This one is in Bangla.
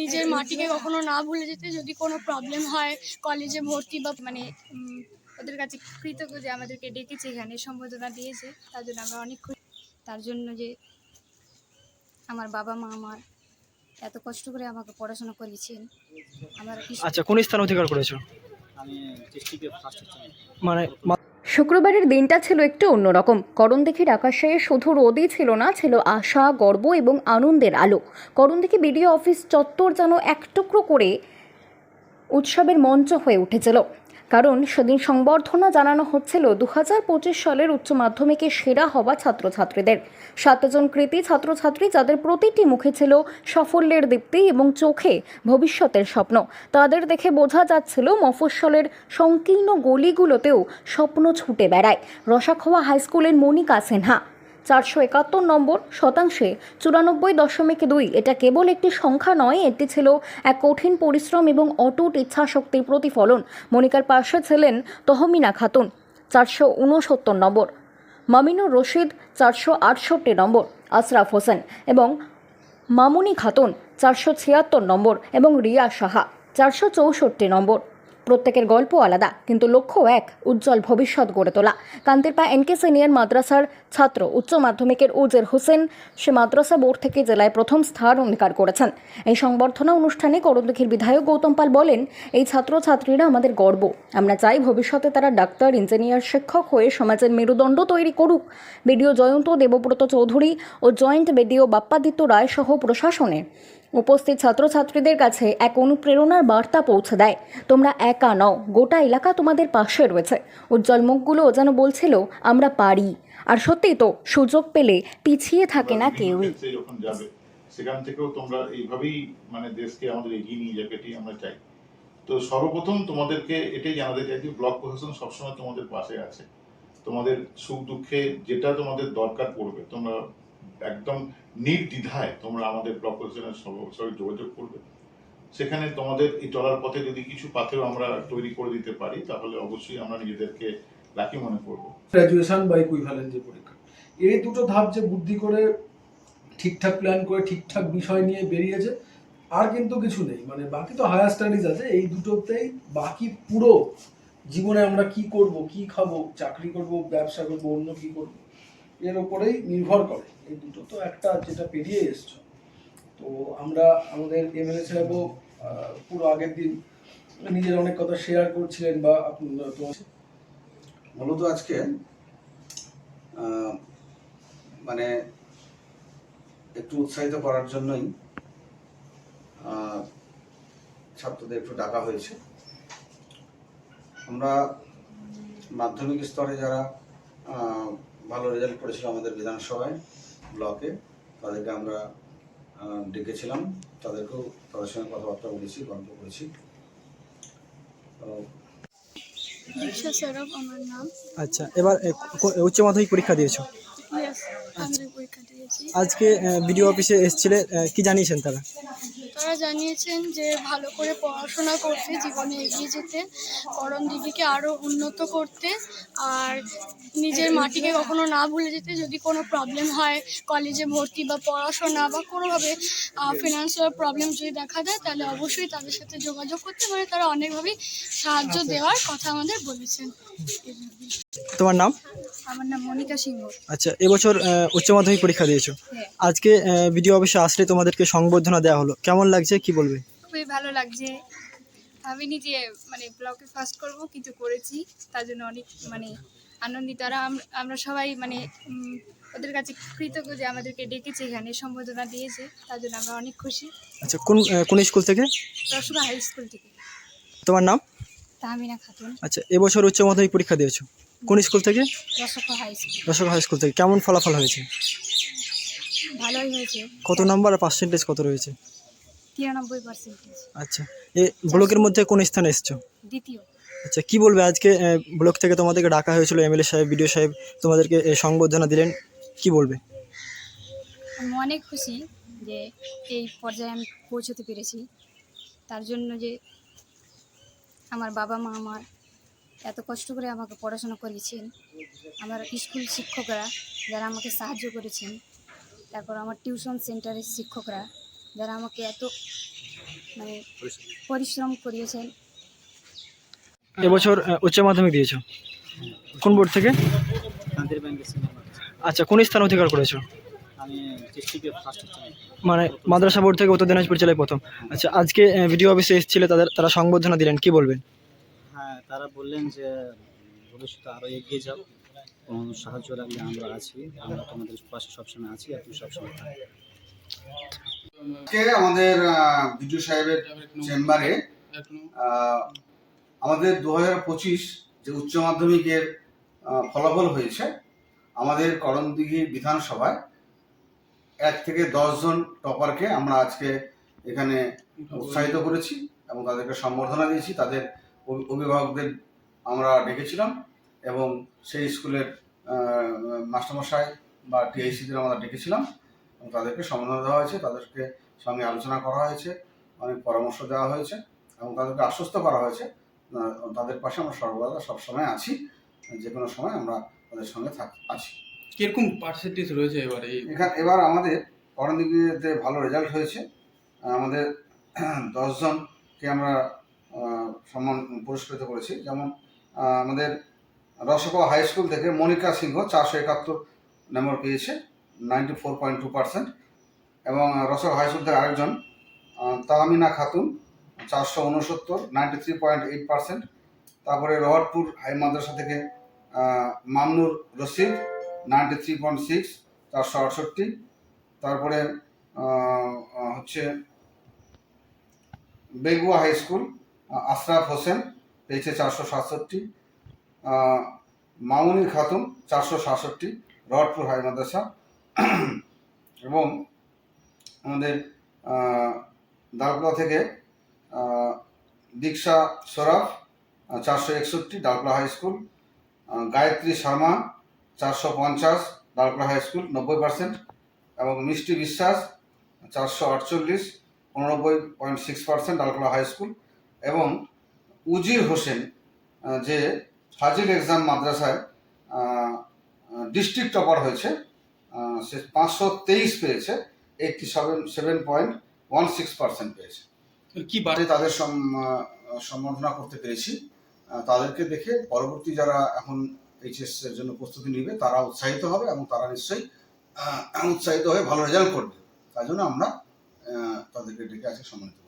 নিজের মাটিকে কখনো না ভুলে যেতে যদি কোনো প্রবলেম হয় কলেজে ভর্তি বা মানে ওদের কাছে কৃতজ্ঞ যে আমাদেরকে ডেকেছে এখানে সম্বোধনা দিয়েছে। তার জন্য আমরা অনেক খুশি। তার জন্য যে আমার বাবা মা আমার এত কষ্ট করে আমাকে পড়াশোনা করিয়েছেন আমার আচ্ছা কোন স্থান অধিকার করেছ? আমি ডিস্ট্রিক্টে ফার্স্ট হচ্ছি। মানে শুক্রবারের দিনটা ছিল একটু অন্যরকম। করণদিঘির আকাশে শুধু রোদই ছিল না, ছিল আশা, গর্ব এবং আনন্দের আলো। করণদিঘি বিডিও অফিস চত্বর যেন এক টুকরো করে উৎসবের মঞ্চ হয়ে উঠেছিল। কারণ সেদিন সংবর্ধনা জানানো হচ্ছিল দু হাজার পঁচিশ সালের উচ্চ মাধ্যমিকে সেরা হওয়া ছাত্রছাত্রীদের। সাতজন কৃতি ছাত্রছাত্রী যাদের প্রতিটি মুখে ছিল সাফল্যের দীপ্তি এবং চোখে ভবিষ্যতের স্বপ্ন। তাদের দেখে বোঝা যাচ্ছিল মফস্বলের সংকীর্ণ গলিগুলোতেও স্বপ্ন ছুটে বেড়ায়। রসাখোয়া হাইস্কুলের মনিকা সিনহা চারশো একাত্তর নম্বর শতাংশে চুরানব্বই দশমিক দুই। এটা কেবল একটি সংখ্যা নয়, এটি ছিল এক কঠিন পরিশ্রম এবং অটুট ইচ্ছাশক্তির প্রতিফলন। মনিকার পাশে ছিলেন তহমিনা খাতুন, চারশো উনসত্তর নম্বর। মামিনুর রশিদ, চারশো আটষট্টি নম্বর। আশরাফ হোসেন এবং মামুনি খাতুন, চারশো ছিয়াত্তর নম্বর। এবং রিয়া সাহা, চারশো চৌষট্টি নম্বর। প্রত্যেকের গল্প আলাদা, কিন্তু লক্ষ্য এক, উজ্জ্বল ভবিষ্যৎ গড়ে তোলা। কান্তির কান্তিরপা এনকে সিনিয়র মাদ্রাসার ছাত্র, উচ্চ মাধ্যমিকের উজের হোসেন, সে মাদ্রাসা বোর্ড থেকে জেলায় প্রথম স্থান অধিকার করেছেন। এই সংবর্ধনা অনুষ্ঠানে করণদিঘির বিধায়ক গৌতম পাল বলেন, এই ছাত্রছাত্রীরা আমাদের গর্ব। আমরা চাই ভবিষ্যতে তারা ডাক্তার, ইঞ্জিনিয়ার, শিক্ষক হয়ে সমাজের মেরুদণ্ড তৈরি করুক। বিডিও জয়ন্ত দেবব্রত চৌধুরী ও জয়েন্ট বিডিও বাপ্পাদিত্য রায় সহ প্রশাসনে উপস্থিত ছাত্রছাত্রীদের কাছে এক অনুপ্রেরণার বার্তা পৌঁছে দেয়। তোমরা একা নও গোটা এলাকা তোমাদের পাশে রয়েছে। উজ্জ্বল মুখগুলো যেন বলছিল আমরা পারি। আর সত্যি তো সুযোগ পেলে পিছিয়ে থাকে না কেউই। সেখান থেকেও তোমরা এইভাবেই মানে দেশকে আমাদের এগিয়ে নিয়ে যাবে এটাই আমরা চাই। তো সর্বপ্রথম তোমাদেরকে এটাই জানাতে চাই যে ব্লক প্রশাসন সবসময় তোমাদের পাশে আছে। তোমাদের সুখ দুঃখে যেটা তোমাদের দরকার পড়বে তোমরা একদম নির্দ্বিধায় তোমরা আমাদের ব্লক প্রশাসনের সঙ্গে যোগাযোগ করবে। সেখানে তোমাদের এই চলার পথে যদি কিছু পাথেও আমরা তৈরি করে দিতে পারি, তাহলে অবশ্যই আমরা নিজেদেরকে লাকি মনে করব। গ্র্যাজুয়েশন বা ইকুইভ্যালেন্ট যে পরীক্ষা। এই দুটো ধাপ যে বুদ্ধি করে, ঠিকঠাক প্ল্যান করে, ঠিকঠাক বিষয় নিয়ে বেরিয়েছে, আর কিন্তু কিছু নেই। মানে বাকি তো হায়ার স্টাডিজ আছে, এই দুটোতেই বাকি পুরো জীবনে আমরা কি করব, কি খাব, চাকরি করব, ব্যবসা করব, অন্য কি করব? এর ওপরেই নির্ভর করে। এই দুটো তো একটা যেটা পেরিয়ে এসছো। তো আমরা আমাদের এমএলএ সাহেবও পুরো আগের দিন নিজের অনেক কথা শেয়ার করছিলেন বা মূলত আজকে মানে একটু উৎসাহিত করার জন্যই ছাত্রদের একটু ডাকা হয়েছে। আমরা মাধ্যমিক স্তরে যারা ভালো রেজাল্ট করেছিল আমাদের বিধানসভায় ব্লকে। তাদেরকে আমরা ডেকেছিলাম। তাদেরকেও তাদের সঙ্গে কথাবার্তা বলেছি গল্প করেছি। তো দীক্ষা সৌরভ আমার নাম। আচ্ছা এবার উচ্চ মাধ্যমিক পরীক্ষা দিয়েছ? ইয়েস আমি পরীক্ষা দিয়েছি। আজকে বিডিও অফিসে এসেছিলে কি জানিয়েছেন তারা? জানিয়েছেন যে ভালো করে পড়াশোনা করতে জীবনে এগিয়ে যেতে করণ দিদিকে আরও উন্নত করতে আর নিজের মাটিকে কখনো না ভুলে যেতে যদি কোনো প্রবলেম হয় কলেজে ভর্তি বা পড়াশোনা বা কোনোভাবে ফিনান্সিয়াল প্রবলেম যদি দেখা দেয় তাহলে অবশ্যই তাদের সাথে যোগাযোগ করতে মানে তারা অনেকভাবেই সাহায্য দেওয়ার কথা আমাদের বলেছেন। তোমার নাম? আমার নাম মনিকা সিংহ। আচ্ছা এবছর উচ্চ মাধ্যমিক পরীক্ষা দিয়েছ। হ্যাঁ। আজকে বিডিও অফিসে আসলে তোমাদেরকে সংবর্ধনা দেওয়া হলো। কেমন লাগছে? কি বলবে? খুবই ভালো লাগছে। ভাবিনি যে মানে ব্লকে ফার্স্ট করব কিন্তু করেছি। তার জন্য অনেক মানে আনন্দিত। আর আমরা সবাই মানে ওদের কাছে কৃতজ্ঞ যে আমাদেরকে ডেকেছে এখানে সম্বোধনা দিয়েছে। তার জন্য আমরা অনেক খুশি। আচ্ছা কোন কোন স্কুল থেকে? রসগা হাই স্কুল থেকে। তোমার নাম? তাহমিনা খাতুন। আচ্ছা এবছর উচ্চ মাধ্যমিক পরীক্ষা দিয়েছ? কোন স্কুল থেকে? রসগা হাই স্কুল। রসক হাই স্কুল থেকে। কেমন ফলাফল হয়েছে? ভালোই হয়েছে। কত নাম্বার আর পার্সেন্টেজ কত রয়েছে? তিরানব্বই পার্সেন্টেজ আচ্ছা। এ ব্লকের মধ্যে কোন স্থানে এসছো? দ্বিতীয়। আচ্ছা কি বলবে আজকে ব্লক থেকে তোমাদেরকে ডাকা হয়েছিল এমএলএ সাহেব বিডিও সাহেব তোমাদেরকে সংবর্ধনা দিলেন কি বলবে? আমি অনেক খুশি যে এই পর্যায়ে আমি পৌঁছতে পেরেছি। তার জন্য যে আমার বাবা মা আমার এত কষ্ট করে আমাকে পড়াশোনা করিয়েছেন। আমার স্কুল শিক্ষকরা যারা আমাকে সাহায্য করেছেন তারপর আমার টিউশন সেন্টারের শিক্ষকরা যারা আমাকে এত মানে পরিশ্রম করিয়েছেন। এবছর উচ্চ মাধ্যমিক দিয়েছ? কোন বোর্ড থেকে? আচ্ছা কোন স্থান অধিকার করেছ? মানে মাদ্রাসা বোর্ড থেকে উত্তর দিনাজপুর জেলায় প্রথম। আচ্ছা আজকে ভিডিও অফিসে এসেছিলে তাদের তারা সংবর্ধনা দিলেন কি বলবেন? তারা বললেন যে, ভবিষ্যতে আরও এগিয়ে যাও কোনো সাহায্য লাগলে আমরা আছি, আমরা তোমাদের পাশে সবসময় আছি, আর তুমি সবসময় আমাদের বিজু সাহেবের চেম্বারে আমাদের দু হাজার পঁচিশ যে উচ্চ মাধ্যমিকের ফলাফল হয়েছে, আমাদের করণদিঘি বিধানসভায় এক থেকে দশজন টপারকে আমরা আজকে এখানে উৎসাহিত করেছি এবং তাদেরকে সম্বর্ধনা দিয়েছি। তাদের অভিভাবকদের আমরা ডেকেছিলাম এবং সেই স্কুলের মাস্টারমশাই বা টিআইসিদের আমরা ডেকেছিলাম এবং তাদেরকে সম্বোধনা দেওয়া হয়েছে তাদেরকে সঙ্গে আলোচনা করা হয়েছে অনেক পরামর্শ দেওয়া হয়েছে এবং তাদেরকে আশ্বস্ত করা হয়েছে তাদের পাশে আমরা সর্বদা সবসময় আছি যে কোনো সময় আমরা তাদের সঙ্গে থাক আছি। কীরকম পার্সেন্টেজ রয়েছে এবারে? এখানে এবার আমাদের করণদিঘিতে ভালো রেজাল্ট হয়েছে আমাদের দশজনকে আমরা সম্মান পুরস্কৃত করেছি। যেমন আমাদের রসগোয়া হাই স্কুল থেকে মনিকা সিংহ চারশো একাত্তর নম্বর পেয়েছে ninety four point two percent এবং রসগোয়া হাই স্কুল থেকে আরেকজন তাহমিনা খাতুন চারশো উনসত্তর ninety three point eight percent তারপরে রহটপুর হাই মাদ্রাসা থেকে Mamnur Rashid ninety three point six চারশো আটষট্টি তারপরে হচ্ছে বেগুয়া হাই স্কুল আশরাফ হোসেন পেয়েছে চারশো সাতষট্টি মামুনি খাতুন, চারশো সাতষট্টি রডপুর হাই মাদ্রাসা, এবং আমাদের ডালকলা থেকে দীক্ষা সরাফ চারশো একষট্টি ডালকলা হাই স্কুল গায়ত্রী শর্মা, চারশো পঞ্চাশ ডালকলা হাই স্কুল, নব্বই পার্সেন্ট, এবং মিষ্টি বিশ্বাস, চারশো আটচল্লিশ, উননব্বই point six percent Dalkola high school এবং উজির হোসেন যে ফাজিল এক্সাম মাদ্রাসায় ডিস্ট্রিক্ট টপার হয়েছে সে পাঁচশো তেইশ পেয়েছে eighty seven seven point one six percent পেয়েছে। কি বাড়ে তাদের সম- সম্বর্ধনা করতে পেরেছি। তাদেরকে দেখে পরবর্তী যারা এখন এইচএস এর জন্য প্রস্তুতি নেবে তারা উৎসাহিত হবে এবং তারা নিশ্চয়ই উৎসাহিত হয়ে ভালো রেজাল্ট করবে। তাই জন্য আমরা তাদেরকে ডেকে আজকে সম্মানিত